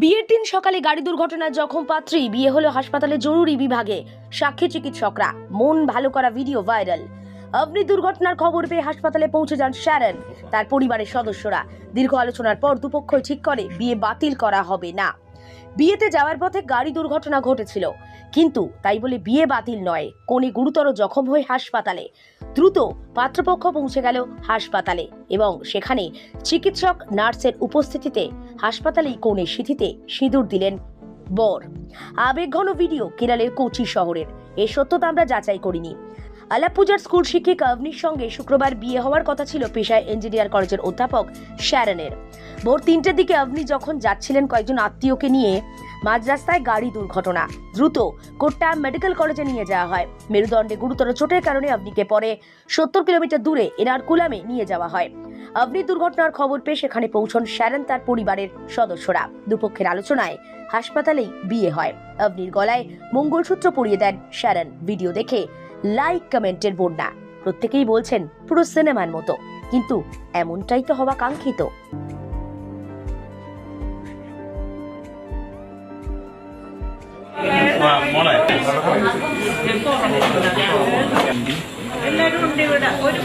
বিয়ের দিন সকালে গাড়ি দুর্ঘটনার জখম পাত্রী, বিয়ে হলো হাসপাতালে জরুরি বিভাগে। সাক্ষী চিকিৎসকরা, মন ভালো করা ভিডিও ভাইরাল। অগ্নি দুর্ঘটনার খবর পেয়ে হাসপাতালে পৌঁছে যান শ্যারন, তার পরিবারের সদস্যরা। দীর্ঘ আলোচনার পর দুপক্ষই ঠিক করে, বিয়ে বাতিল করা হবে না। বিয়েতে যাওয়ার পথে গাড়ি দুর্ঘটনা ঘটেছিল, কিন্তু তাই বলে বিয়ে বাতিল নয় কোনে গুরুতর জখম হয়ে হাসপাতালে। দ্রুত পাত্রপক্ষ পৌঁছে গেল হাসপাতালে এবং সেখানে চিকিৎসক, নার্সের উপস্থিতিতে হাসপাতালেই কোণে সিঁথিতে সিঁদুর দিলেন বর। আবেগঘন ভিডিও কেরালের কোচি শহরের। এর সত্যতা আমরা যাচাই করিনি। আলাপপূজার স্কুল শিক্ষিকা অবনির সঙ্গে শুক্রবার বিয়ে হওয়ার কথা ছিল পেশায় ইঞ্জিনিয়ার কলেজের অধ্যাপক শ্যারনের। ভোর তিনটের দিকে অবনি যখন যাচ্ছিলেন কয়েকজন আত্মীয়কে নিয়ে মাঝ রাস্তায় গাড়ি দুর্ঘটনা। দ্রুত কোট্টা মেডিকেল কলেজে নিয়ে যাওয়া হয়। মেরুদণ্ডে গুরুতর চোটের কারণে অবনিকে পরে সত্তর কিলোমিটার দূরে এনারকুলামে নিয়ে যাওয়া হয়। অগ্নি দুর্ঘটনার খবর পেয়ে সেখানে পৌঁছন শ্যারন তার পরিবারের সদস্যরা দুপক্ষের আলোচনায় হাসপাতালেই বিয়ে হয় অগ্নির গলায় মঙ্গলসূত্র পরিয়ে দেন শ্যারন ভিডিও দেখে লাইক কমেন্টের বন্যা প্রত্যেকেই বলছেন পুরো সিনেমার মতো কিন্তু এমনটাই তো হওয়া কাঙ্ক্ষিত മോളെ എല്ലാരും ഉണ്ട് ഇവിടെ ഒരു കുഴപ്പമില്ല കുഞ്ഞിനൊരു കുഴപ്പമില്ല